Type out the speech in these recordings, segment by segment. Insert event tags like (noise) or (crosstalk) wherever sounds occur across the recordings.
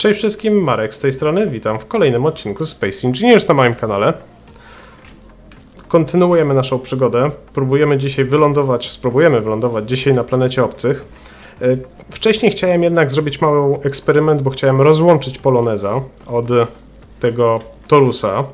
Cześć wszystkim, Marek z tej strony, witam w kolejnym odcinku Space Engineers na moim kanale. Kontynuujemy naszą przygodę, próbujemy dzisiaj wylądować, spróbujemy wylądować dzisiaj na planecie obcych. E, Wcześniej chciałem jednak zrobić mały eksperyment, bo chciałem rozłączyć Poloneza od tego Torusa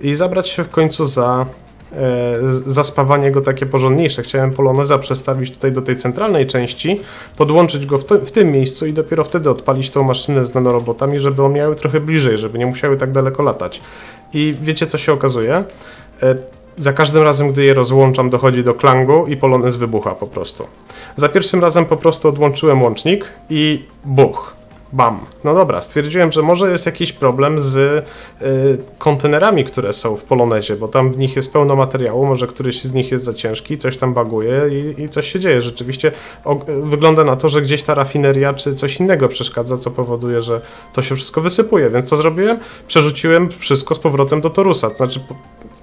i zabrać się w końcu za e, za spawanie go takie porządniejsze. Chciałem Poloneza przestawić tutaj do tej centralnej części, podłączyć go w, w tym miejscu i dopiero wtedy odpalić tą maszynę z nanorobotami, żeby one miały trochę bliżej, żeby nie musiały tak daleko latać. I wiecie co się okazuje? E, za każdym razem, gdy je rozłączam, dochodzi do klangu i polonez wybucha po prostu. Za pierwszym razem po prostu odłączyłem łącznik i buch. Bam. No dobra, stwierdziłem, że może jest jakiś problem z y, kontenerami, które są w Polonezie, bo tam w nich jest pełno materiału, może któryś z nich jest za ciężki, coś tam baguje i, i coś się dzieje. Rzeczywiście o, wygląda na to, że gdzieś ta rafineria czy coś innego przeszkadza, co powoduje, że to się wszystko wysypuje. Więc co zrobiłem? Przerzuciłem wszystko z powrotem do Torusa. To znaczy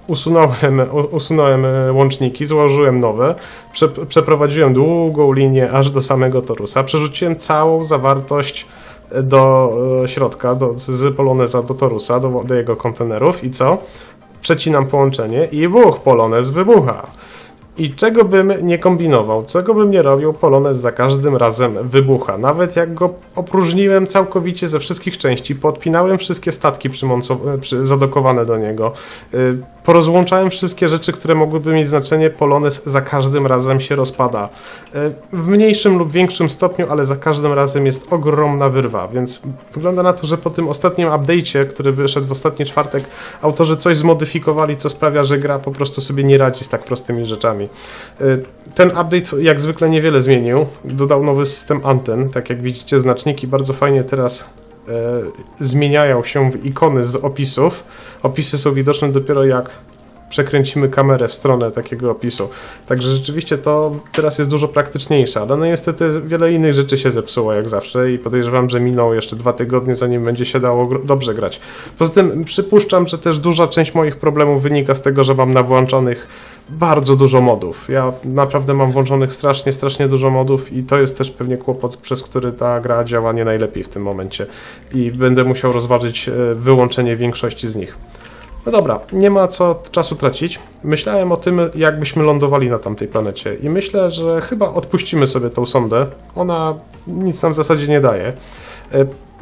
usunąłem, usunąłem e, łączniki, złożyłem nowe, prze, przeprowadziłem długą linię aż do samego Torusa, przerzuciłem całą zawartość do e, środka, do, z Poloneza do Torusa, do, do jego kontenerów i co? Przecinam połączenie i buch, Polonez wybucha. I czego bym nie kombinował, czego bym nie robił, Polonez za każdym razem wybucha. Nawet jak go opróżniłem całkowicie ze wszystkich części, podpinałem wszystkie statki przymonco- przy, zadokowane do niego, y, porozłączałem wszystkie rzeczy, które mogłyby mieć znaczenie, Polonez za każdym razem się rozpada. Y, w mniejszym lub większym stopniu, ale za każdym razem jest ogromna wyrwa, więc wygląda na to, że po tym ostatnim update'cie, który wyszedł w ostatni czwartek, autorzy coś zmodyfikowali, co sprawia, że gra po prostu sobie nie radzi z tak prostymi rzeczami. Y, Ten update jak zwykle niewiele zmienił. Dodał nowy system anten. Tak jak widzicie, znaczniki bardzo fajnie teraz e, zmieniają się w ikony z opisów. Opisy są widoczne dopiero jak przekręcimy kamerę w stronę takiego opisu. Także rzeczywiście to teraz jest dużo praktyczniejsze, ale no niestety wiele innych rzeczy się zepsuło jak zawsze i podejrzewam, że minął jeszcze dwa tygodnie, zanim będzie się dało dobrze grać. Poza tym przypuszczam, że też duża część moich problemów wynika z tego, że mam na włączonych bardzo dużo modów. Ja naprawdę mam włączonych strasznie, strasznie dużo modów i to jest też pewnie kłopot, przez który ta gra działa nie najlepiej w tym momencie i będę musiał rozważyć e, wyłączenie większości z nich. No dobra, nie ma co czasu tracić. Myślałem o tym, jakbyśmy lądowali na tamtej planecie i myślę, że chyba odpuścimy sobie tą sondę. Ona nic nam w zasadzie nie daje.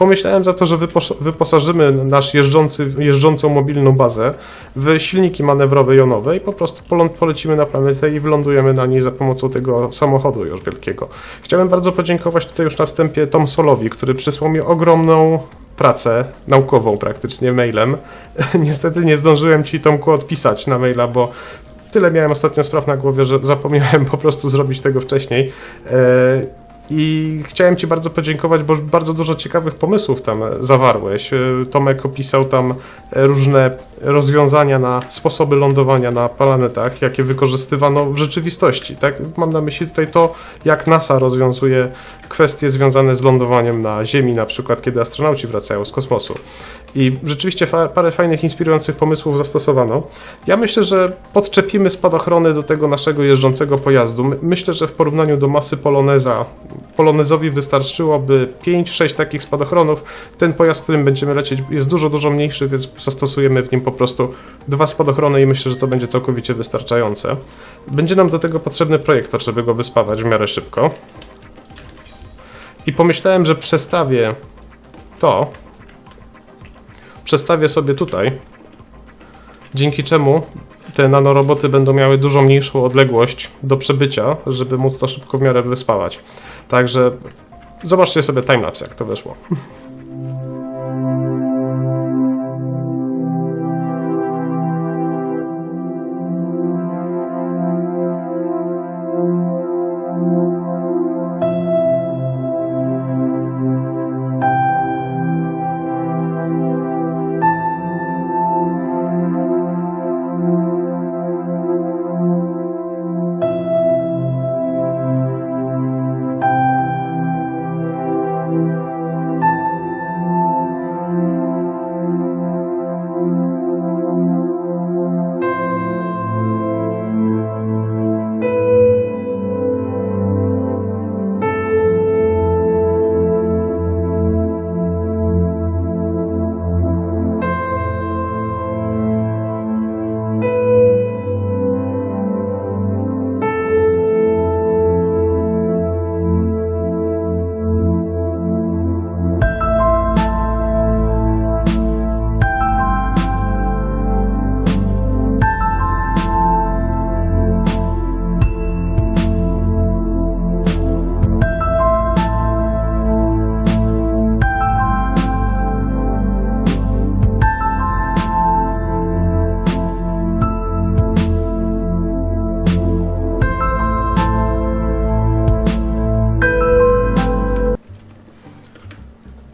Pomyślałem za to, że wypos- wyposażymy nasz jeżdżący, jeżdżącą mobilną bazę w silniki manewrowe jonowe i po prostu polecimy na planetę i wylądujemy na niej za pomocą tego samochodu już wielkiego. Chciałem bardzo podziękować tutaj już na wstępie Tom Solowi, który przysłał mi ogromną pracę naukową praktycznie mailem. (laughs) Niestety nie zdążyłem Ci Tomku odpisać na maila, bo tyle miałem ostatnio spraw na głowie, że zapomniałem po prostu zrobić tego wcześniej. E, I chciałem Ci bardzo podziękować, bo bardzo dużo ciekawych pomysłów tam zawarłeś. E, Tomek opisał tam e, różne rozwiązania na sposoby lądowania na planetach, jakie wykorzystywano w rzeczywistości. Tak? Mam na myśli tutaj to, jak NASA rozwiązuje kwestie związane z lądowaniem na Ziemi, na przykład kiedy astronauci wracają z kosmosu. I rzeczywiście parę fajnych, inspirujących pomysłów zastosowano. Ja myślę, że podczepimy spadochrony do tego naszego jeżdżącego pojazdu. My- Myślę, że w porównaniu do masy Poloneza, Polonezowi wystarczyłoby 5-6 takich spadochronów. Ten pojazd, którym będziemy lecieć, jest dużo, dużo mniejszy, więc zastosujemy w nim po prostu dwa spadochrony i myślę, że to będzie całkowicie wystarczające. Będzie nam do tego potrzebny projektor, żeby go wyspawać w miarę szybko. I pomyślałem, że przestawię to przestawię sobie tutaj, dzięki czemu te nanoroboty będą miały dużo mniejszą odległość do przebycia, żeby móc to szybko w miarę wyspawać. Także zobaczcie sobie timelapse, jak to wyszło.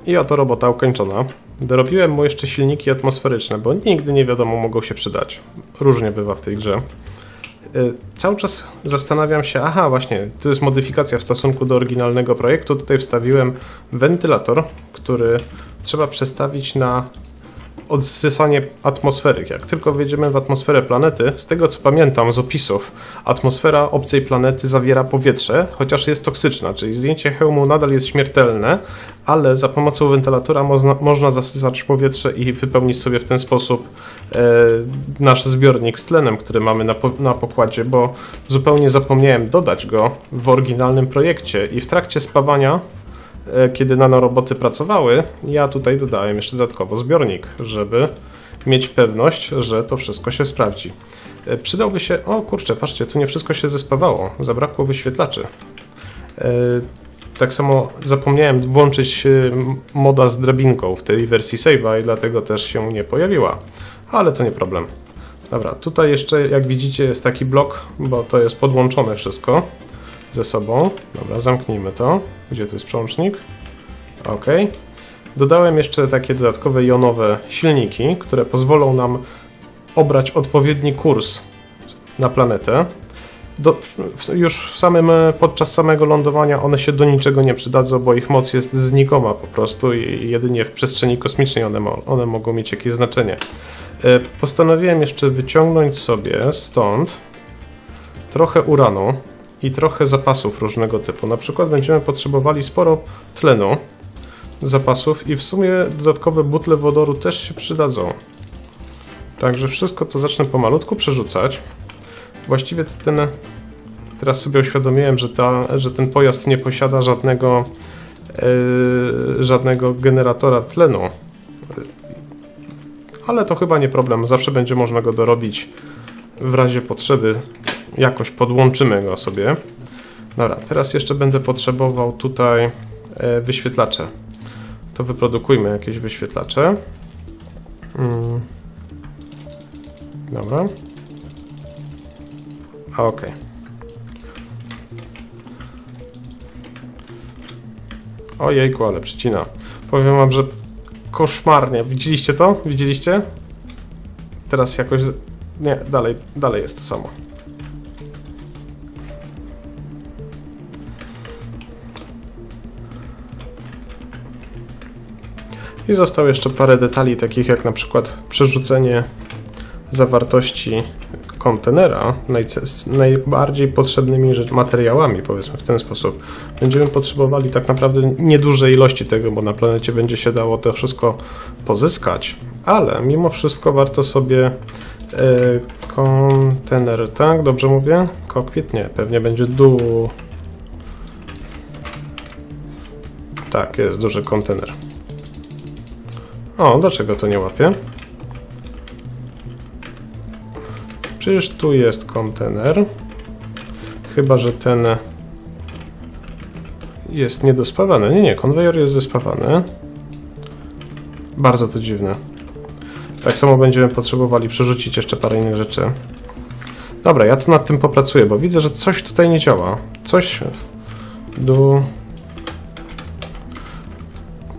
I oto robota ukończona. Dorobiłem mu jeszcze silniki atmosferyczne, bo nigdy nie wiadomo, mogą się przydać. Różnie bywa w tej grze. Y, Cały czas zastanawiam się, aha, właśnie, tu jest modyfikacja w stosunku do oryginalnego projektu. Tutaj wstawiłem wentylator, który trzeba przestawić na odsysanie atmosfery. Jak tylko wejdziemy w atmosferę planety, z tego co pamiętam z opisów, atmosfera obcej planety zawiera powietrze, chociaż jest toksyczna, czyli zdjęcie hełmu nadal jest śmiertelne, ale za pomocą wentylatora można, można zasysać powietrze i wypełnić sobie w ten sposób e, nasz zbiornik z tlenem, który mamy na, na pokładzie, bo zupełnie zapomniałem dodać go w oryginalnym projekcie i w trakcie spawania kiedy nanoroboty pracowały, ja tutaj dodałem jeszcze dodatkowo zbiornik, żeby mieć pewność, że to wszystko się sprawdzi. E, Przydałby się. O kurczę, patrzcie, tu nie wszystko się zespawało. Zabrakło wyświetlaczy. E, Tak samo zapomniałem włączyć e, moda z drabinką w tej wersji save'a i dlatego też się nie pojawiła. Ale to nie problem. Dobra, tutaj jeszcze jak widzicie jest taki blok, bo to jest podłączone wszystko ze sobą. Dobra, zamknijmy to. Gdzie tu jest przełącznik? Ok. Dodałem jeszcze takie dodatkowe jonowe silniki, które pozwolą nam obrać odpowiedni kurs na planetę. Do, już w samym, podczas samego lądowania one się do niczego nie przydadzą, bo ich moc jest znikoma po prostu i jedynie w przestrzeni kosmicznej one, one mogą mieć jakieś znaczenie. E, Postanowiłem jeszcze wyciągnąć sobie stąd trochę uranu i trochę zapasów różnego typu. Na przykład będziemy potrzebowali sporo tlenu, zapasów i w sumie dodatkowe butle wodoru też się przydadzą. Także wszystko to zacznę pomalutku przerzucać. Właściwie to ten. Teraz sobie uświadomiłem, że, ta, że ten pojazd nie posiada żadnego, e, żadnego generatora tlenu. Ale to chyba nie problem. Zawsze będzie można go dorobić w razie potrzeby. Jakoś podłączymy go sobie. Dobra, teraz jeszcze będę potrzebował tutaj e, wyświetlacze. To wyprodukujmy jakieś wyświetlacze. Mm. Dobra. Okej. Ojejku, ale przycina. Powiem wam, że koszmarnie. Widzieliście to? Widzieliście? Teraz jakoś... Nie, dalej, dalej jest to samo. I zostało jeszcze parę detali, takich jak na przykład przerzucenie zawartości kontenera najbardziej potrzebnymi materiałami, powiedzmy w ten sposób. Będziemy potrzebowali tak naprawdę nieduże ilości tego, bo na planecie będzie się dało to wszystko pozyskać, ale mimo wszystko warto sobie e, kontener, tak? Dobrze mówię? Kokpit? Nie, pewnie będzie dół. Tak, jest duży kontener. O, dlaczego to nie łapie? Przecież tu jest kontener. Chyba, że ten jest niedospawany. Nie, nie, konwejor jest zespawany. Bardzo to dziwne. Tak samo będziemy potrzebowali przerzucić jeszcze parę innych rzeczy. Dobra, ja tu nad tym popracuję, bo widzę, że coś tutaj nie działa. Coś... Du...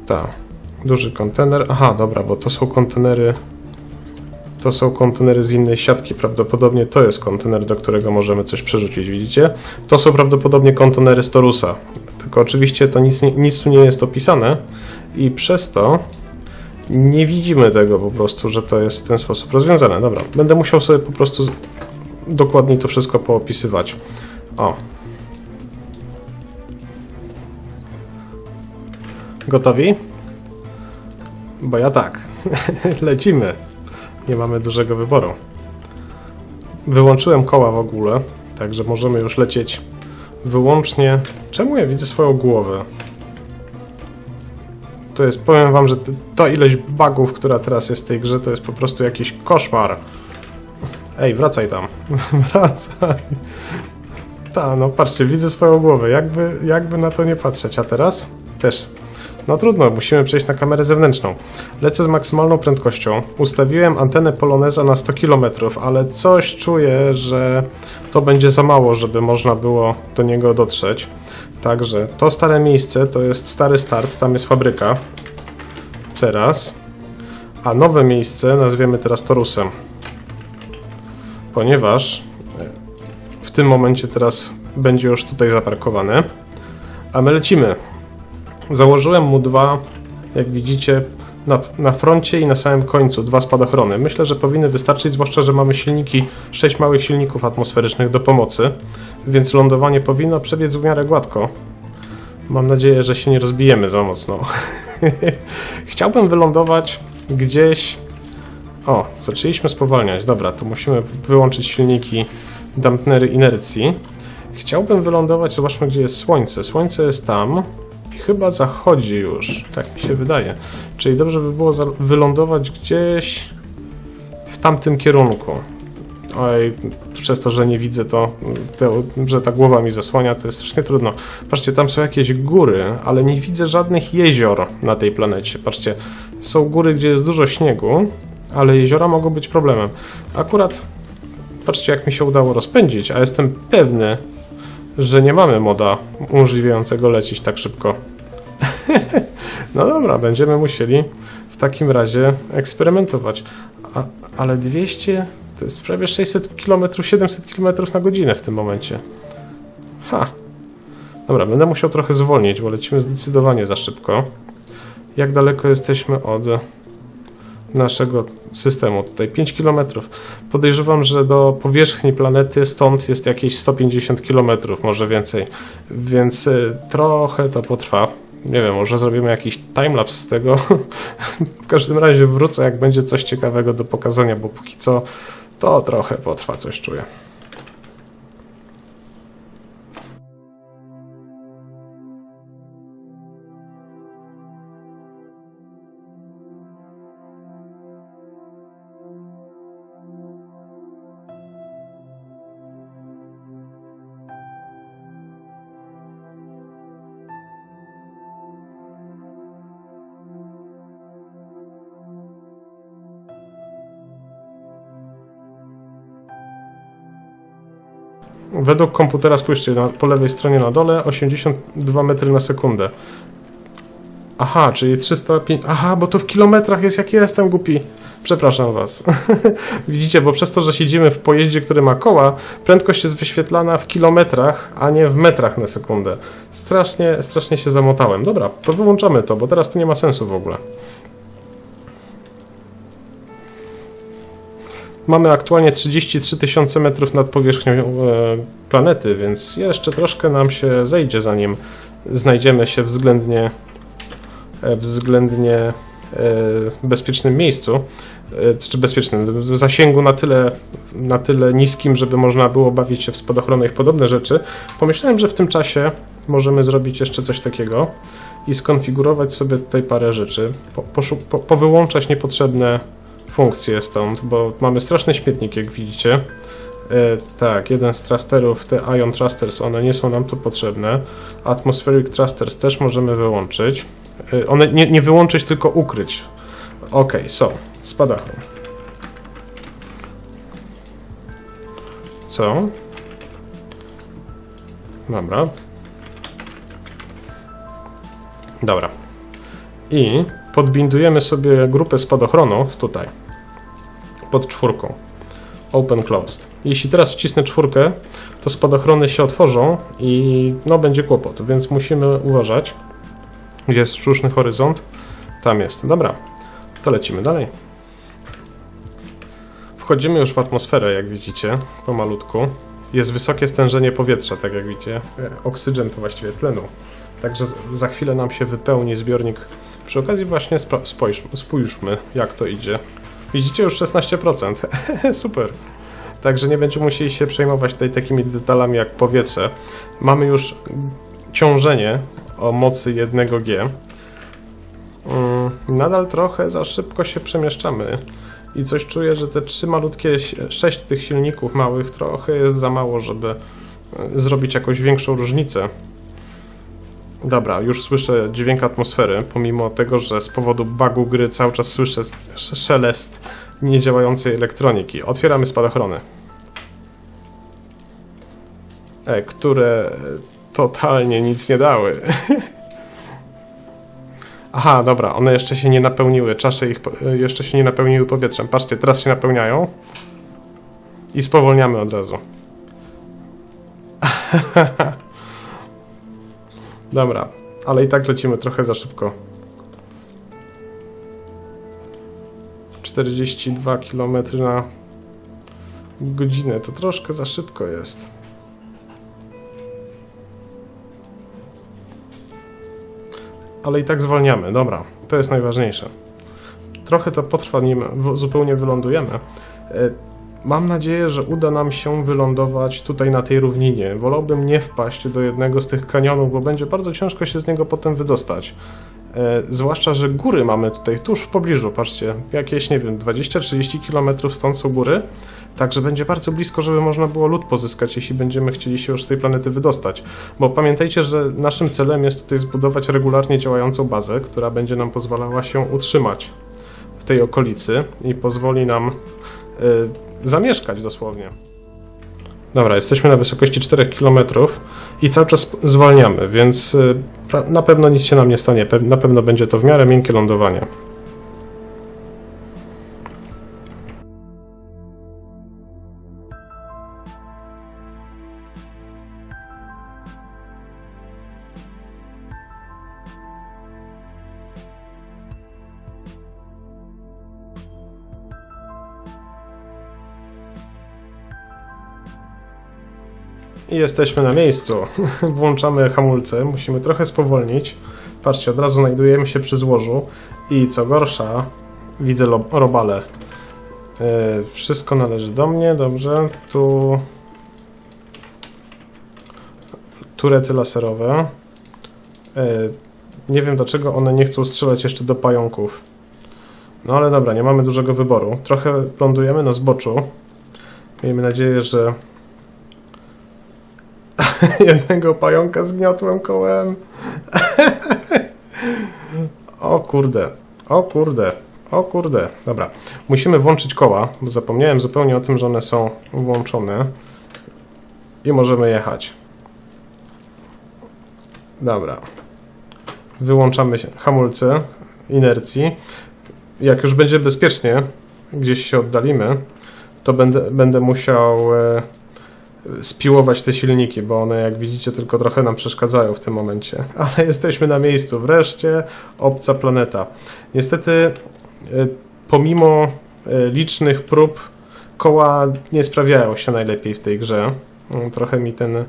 Ta. Duży kontener. Aha, dobra, bo to są kontenery... To są kontenery z innej siatki. Prawdopodobnie to jest kontener, do którego możemy coś przerzucić, widzicie? To są prawdopodobnie kontenery z Torusa. Tylko oczywiście to nic, nic tu nie jest opisane i przez to nie widzimy tego po prostu, że to jest w ten sposób rozwiązane. Dobra, będę musiał sobie po prostu dokładniej to wszystko poopisywać. O. Gotowi? Bo ja tak. (laughs) Lecimy. Nie mamy dużego wyboru. Wyłączyłem koła w ogóle, także możemy już lecieć wyłącznie. Czemu ja widzę swoją głowę? To jest, powiem wam, że ta ilość bugów, która teraz jest w tej grze, to jest po prostu jakiś koszmar. Ej, wracaj tam. (laughs) wracaj. Ta, no patrzcie, widzę swoją głowę. Jakby, jakby na to nie patrzeć. A teraz? Też. No trudno, musimy przejść na kamerę zewnętrzną. Lecę z maksymalną prędkością. Ustawiłem antenę Poloneza na 100 km, ale coś czuję, że to będzie za mało, żeby można było do niego dotrzeć. Także to stare miejsce to jest stary start, tam jest fabryka. teraz, a nowe miejsce nazwiemy teraz Torusem. Ponieważ w tym momencie teraz będzie już tutaj zaparkowane, a my lecimy. Założyłem mu dwa, jak widzicie, na, na froncie i na samym końcu dwa spadochrony. Myślę, że powinny wystarczyć, zwłaszcza, że mamy silniki, sześć małych silników atmosferycznych do pomocy, więc lądowanie powinno przebiec w miarę gładko. Mam nadzieję, że się nie rozbijemy za mocno. (laughs) Chciałbym wylądować gdzieś. O, zaczęliśmy spowalniać. Dobra, to musimy wyłączyć silniki dampnery inercji. Chciałbym wylądować, zobaczmy gdzie jest słońce. Słońce jest tam chyba zachodzi już, tak mi się wydaje. Czyli dobrze by było wylądować gdzieś w tamtym kierunku. Oj, przez to, że nie widzę to, to, że ta głowa mi zasłania, to jest strasznie trudno. Patrzcie, tam są jakieś góry, ale nie widzę żadnych jezior na tej planecie. Patrzcie, są góry, gdzie jest dużo śniegu, ale jeziora mogą być problemem. Akurat, patrzcie, jak mi się udało rozpędzić, a jestem pewny, że nie mamy moda umożliwiającego lecieć tak szybko. (laughs) no dobra, będziemy musieli w takim razie eksperymentować. A, ale 200 to jest prawie 600 km, 700 km na godzinę w tym momencie. Ha. Dobra, będę musiał trochę zwolnić, bo lecimy zdecydowanie za szybko. Jak daleko jesteśmy od naszego systemu? Tutaj 5 km. Podejrzewam, że do powierzchni planety stąd jest jakieś 150 km, może więcej. Więc y, trochę to potrwa. Nie wiem, może zrobimy jakiś timelapse z tego. (laughs) w każdym razie wrócę, jak będzie coś ciekawego do pokazania, bo póki co to trochę potrwa, coś czuję. Według komputera, spójrzcie, na, po lewej stronie na dole 82 metry na sekundę. Aha, czyli 305. Aha, bo to w kilometrach jest, jak ja jestem głupi. Przepraszam Was. (laughs) Widzicie, bo przez to, że siedzimy w pojeździe, który ma koła, prędkość jest wyświetlana w kilometrach, a nie w metrach na sekundę. Strasznie, strasznie się zamotałem. Dobra, to wyłączamy to, bo teraz to nie ma sensu w ogóle. Mamy aktualnie 33 tysiące metrów nad powierzchnią e, planety, więc jeszcze troszkę nam się zejdzie, zanim znajdziemy się względnie, e, względnie e, bezpiecznym miejscu, czy bezpiecznym, w zasięgu na tyle, na tyle niskim, żeby można było bawić się w spadochrony i w podobne rzeczy. Pomyślałem, że w tym czasie możemy zrobić jeszcze coś takiego i skonfigurować sobie tutaj parę rzeczy, po, po, powyłączać niepotrzebne funkcje stąd, bo mamy straszny śmietnik, jak widzicie. E, tak, jeden z thrusterów, te Ion Thrusters, one nie są nam tu potrzebne. Atmospheric Thrusters też możemy wyłączyć. E, one nie, nie wyłączyć, tylko ukryć. Ok, są. Spadachron. Co? Dobra. Dobra. I podbindujemy sobie grupę spadochronów tutaj, pod czwórką. Open closed. Jeśli teraz wcisnę czwórkę, to spadochrony się otworzą i no będzie kłopot, więc musimy uważać. Gdzie jest sztuczny horyzont? Tam jest. Dobra, to lecimy dalej. Wchodzimy już w atmosferę, jak widzicie, pomalutku. Jest wysokie stężenie powietrza, tak jak widzicie. Oksygen to właściwie tlenu. Także za chwilę nam się wypełni zbiornik. Przy okazji właśnie spójrzmy, jak to idzie. Widzicie już 16%. (laughs) Super. Także nie będziemy musieli się przejmować tutaj takimi detalami jak powietrze. Mamy już ciążenie o mocy 1G. Mm, Nadal trochę za szybko się przemieszczamy. I coś czuję, że te trzy malutkie, sześć tych silników małych trochę jest za mało, żeby e, zrobić jakąś większą różnicę. Dobra, już słyszę dźwięk atmosfery, pomimo tego, że z powodu bugu gry cały czas słyszę st- sz- szelest niedziałającej elektroniki. Otwieramy spadochrony. E, które totalnie nic nie dały. (laughs) Aha, dobra, one jeszcze się nie napełniły, czasze ich y, jeszcze się nie napełniły powietrzem. Patrzcie, teraz się napełniają i spowolniamy od razu. (laughs) dobra, ale i tak lecimy trochę za szybko. 42 km na godzinę to troszkę za szybko jest. Ale i tak zwalniamy, dobra, to jest najważniejsze. Trochę to potrwa, nim zupełnie wylądujemy. Mam nadzieję, że uda nam się wylądować tutaj na tej równinie. Wolałbym nie wpaść do jednego z tych kanionów, bo będzie bardzo ciężko się z niego potem wydostać. E, zwłaszcza, że góry mamy tutaj tuż w pobliżu, patrzcie, jakieś, nie wiem, 20-30 km stąd są góry, także będzie bardzo blisko, żeby można było lód pozyskać, jeśli będziemy chcieli się już z tej planety wydostać. Bo pamiętajcie, że naszym celem jest tutaj zbudować regularnie działającą bazę, która będzie nam pozwalała się utrzymać w tej okolicy i pozwoli nam zamieszkać dosłownie. Dobra, jesteśmy na wysokości 4 km i cały czas zwalniamy, więc y, na pewno nic się nam nie stanie. Na pewno będzie to w miarę miękkie lądowanie. I jesteśmy na miejscu. (laughs) Włączamy hamulce, musimy trochę spowolnić. Patrzcie, od razu znajdujemy się przy złożu i co gorsza, widzę robale. E, wszystko należy do mnie, dobrze. Tu turety laserowe. E, nie wiem dlaczego one nie chcą strzelać jeszcze do pająków. No ale dobra, nie mamy dużego wyboru. Trochę lądujemy na zboczu. Miejmy nadzieję, że (laughs) jednego pająka zgniotłem kołem. o kurde, o kurde, o kurde. Dobra, musimy włączyć koła, bo zapomniałem zupełnie o tym, że one są włączone. I możemy jechać. Dobra. Wyłączamy hamulce inercji. Jak już będzie bezpiecznie, gdzieś się oddalimy, to będę, będę musiał e, spiłować te silniki, bo one, jak widzicie, tylko trochę nam przeszkadzają w tym momencie. (laughs) Ale jesteśmy na miejscu. Wreszcie obca planeta. Niestety, e, pomimo e, licznych prób, koła nie sprawiają się najlepiej w tej grze. Mm, Trochę mi ten,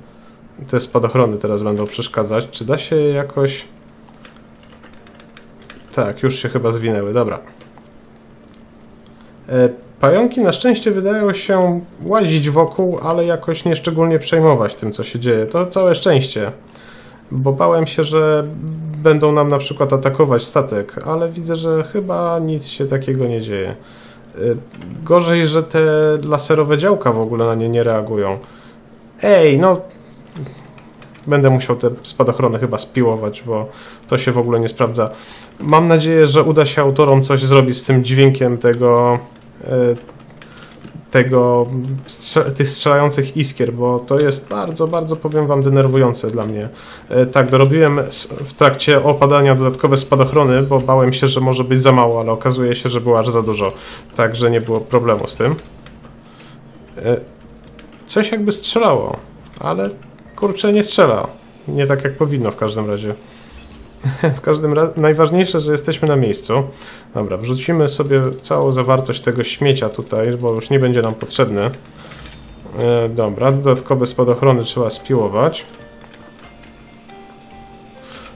te spadochrony teraz będą przeszkadzać. Czy da się jakoś... Tak, już się chyba zwinęły. Dobra. Pająki na szczęście wydają się łazić wokół, ale jakoś nie szczególnie przejmować tym, co się dzieje. To całe szczęście, bo bałem się, że będą nam na przykład atakować statek, ale widzę, że chyba nic się takiego nie dzieje. Y, Gorzej, że te laserowe działka w ogóle na nie nie reagują. Ej, no. Będę musiał te spadochrony chyba spiłować, bo to się w ogóle nie sprawdza. Mam nadzieję, że uda się autorom coś zrobić z tym dźwiękiem tego tego strze- tych strzelających iskier, bo to jest bardzo, bardzo powiem wam denerwujące dla mnie. E, Tak, dorobiłem w trakcie opadania dodatkowe spadochrony, bo bałem się, że może być za mało, ale okazuje się, że było aż za dużo. Także nie było problemu z tym. E, Coś jakby strzelało, ale kurczę nie strzela. Nie tak jak powinno w każdym razie. (laughs) W każdym razie najważniejsze, że jesteśmy na miejscu. Dobra, wrzucimy sobie całą zawartość tego śmiecia tutaj, bo już nie będzie nam potrzebny. E, dobra, dodatkowe spadochrony trzeba spiłować.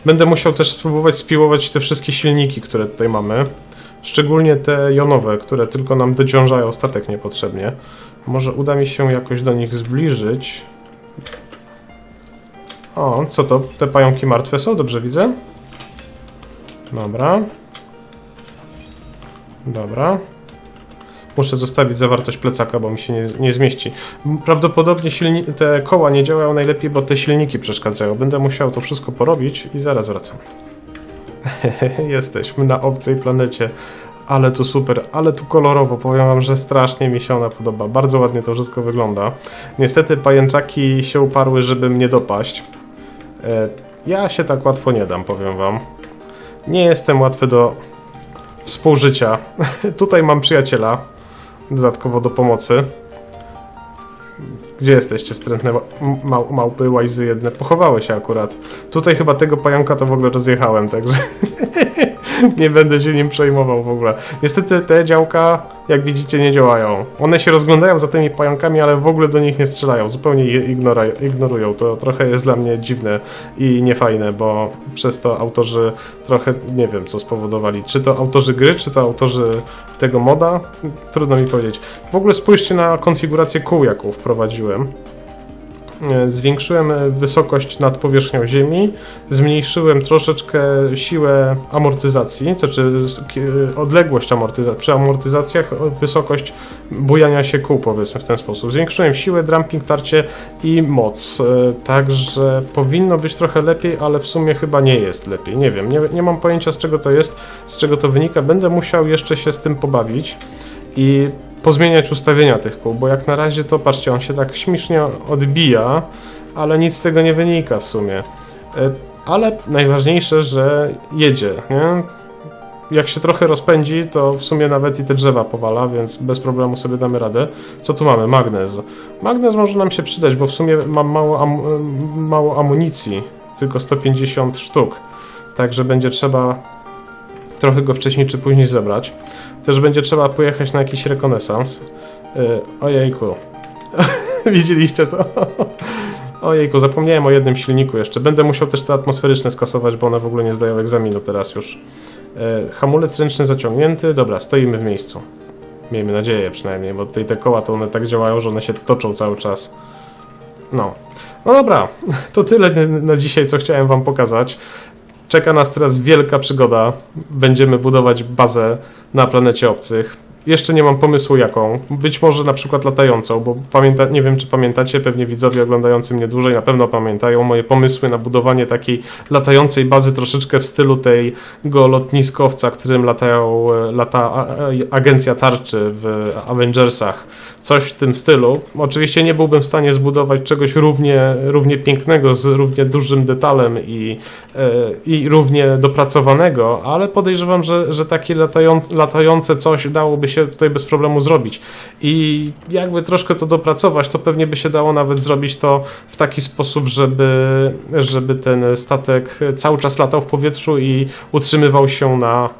Będę musiał też spróbować spiłować te wszystkie silniki, które tutaj mamy. Szczególnie te jonowe, które tylko nam dociążają statek niepotrzebnie. Może uda mi się jakoś do nich zbliżyć. O, co to? Te pająki martwe są? Dobrze widzę? Dobra. Dobra. Muszę zostawić zawartość plecaka, bo mi się nie, nie zmieści. Prawdopodobnie te koła nie działają najlepiej, bo te silniki przeszkadzają. Będę musiał to wszystko porobić i zaraz wracam. (laughs) Jesteśmy na obcej planecie. Ale tu super, ale tu kolorowo. Powiem wam, że strasznie mi się ona podoba. Bardzo ładnie to wszystko wygląda. Niestety pajęczaki się uparły, żeby mnie dopaść. E, Ja się tak łatwo nie dam, powiem wam. Nie jestem łatwy do współżycia. (laughs) Tutaj mam przyjaciela, dodatkowo do pomocy. Gdzie jesteście, wstrętne ma- mał, małpy, łajzy jedne? Pochowały się akurat. Tutaj chyba tego pająka to w ogóle rozjechałem, także (laughs) (laughs) nie będę się nim przejmował w ogóle. Niestety te działka, jak widzicie, nie działają. One się rozglądają za tymi pająkami, ale w ogóle do nich nie strzelają. Zupełnie je ignorują. To trochę jest dla mnie dziwne i niefajne, bo przez to autorzy trochę nie wiem, co spowodowali. Czy to autorzy gry, czy to autorzy tego moda? Trudno mi powiedzieć. W ogóle spójrzcie na konfigurację kół, jaką wprowadziłem. E, Zwiększyłem e, wysokość nad powierzchnią ziemi, zmniejszyłem troszeczkę siłę amortyzacji, to znaczy k- odległość amortyzacji. Przy amortyzacjach wysokość bujania się kół, powiedzmy w ten sposób. Zwiększyłem siłę, dumping, tarcie i moc. E, Także powinno być trochę lepiej, ale w sumie chyba nie jest lepiej. Nie wiem, nie, nie mam pojęcia z czego to jest, z czego to wynika. Będę musiał jeszcze się z tym pobawić i pozmieniać ustawienia tych kół, bo jak na razie to patrzcie, on się tak śmiesznie odbija, ale nic z tego nie wynika w sumie. E, Ale najważniejsze, że jedzie, nie? Jak się trochę rozpędzi, to w sumie nawet i te drzewa powala, więc bez problemu sobie damy radę. Co tu mamy? Magnez. Magnez może nam się przydać, bo w sumie mam mało, am mało amunicji, tylko 150 sztuk. Także będzie trzeba trochę go wcześniej czy później zebrać. Też będzie trzeba pojechać na jakiś rekonesans. Yy, ojejku. (laughs) Widzieliście to? (laughs) Ojejku, zapomniałem o jednym silniku jeszcze. Będę musiał też te atmosferyczne skasować, bo one w ogóle nie zdają egzaminu teraz już. Yy, hamulec ręczny zaciągnięty. Dobra, stoimy w miejscu. Miejmy nadzieję przynajmniej, bo tutaj te koła to one tak działają, że one się toczą cały czas. No. No dobra, (laughs) to tyle na dzisiaj, co chciałem wam pokazać. Czeka nas teraz wielka przygoda. Będziemy budować bazę na planecie obcych. Jeszcze nie mam pomysłu jaką. Być może na przykład latającą, bo pamięta, nie wiem czy pamiętacie, pewnie widzowie oglądający mnie dłużej na pewno pamiętają moje pomysły na budowanie takiej latającej bazy troszeczkę w stylu tego lotniskowca, którym latają, e, lata a- agencja tarczy w Avengersach. Coś w tym stylu. Oczywiście nie byłbym w stanie zbudować czegoś równie, równie pięknego, z równie dużym detalem i, e, i równie dopracowanego, ale podejrzewam, że, że takie latają, latające coś dałoby się tutaj bez problemu zrobić. I jakby troszkę to dopracować, to pewnie by się dało nawet zrobić to w taki sposób, żeby, żeby ten statek cały czas latał w powietrzu i utrzymywał się na, e,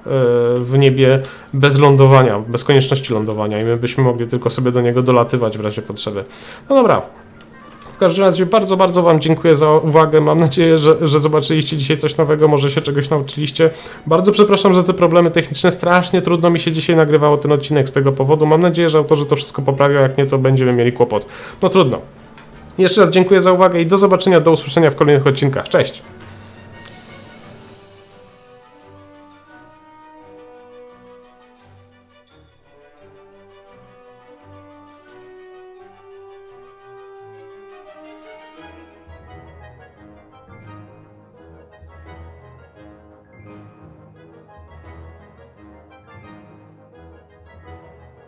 w niebie bez lądowania, bez konieczności lądowania i my byśmy mogli tylko sobie do niego dolatywać w razie potrzeby. No dobra. Każdym razie bardzo, bardzo Wam dziękuję za uwagę. Mam nadzieję, że, że zobaczyliście dzisiaj coś nowego, może się czegoś nauczyliście. Bardzo przepraszam za te problemy techniczne. Strasznie trudno mi się dzisiaj nagrywało ten odcinek z tego powodu. Mam nadzieję, że autorzy to wszystko poprawią, jak nie, to będziemy mieli kłopot. No trudno. Jeszcze raz dziękuję za uwagę i do zobaczenia, do usłyszenia w kolejnych odcinkach. Cześć!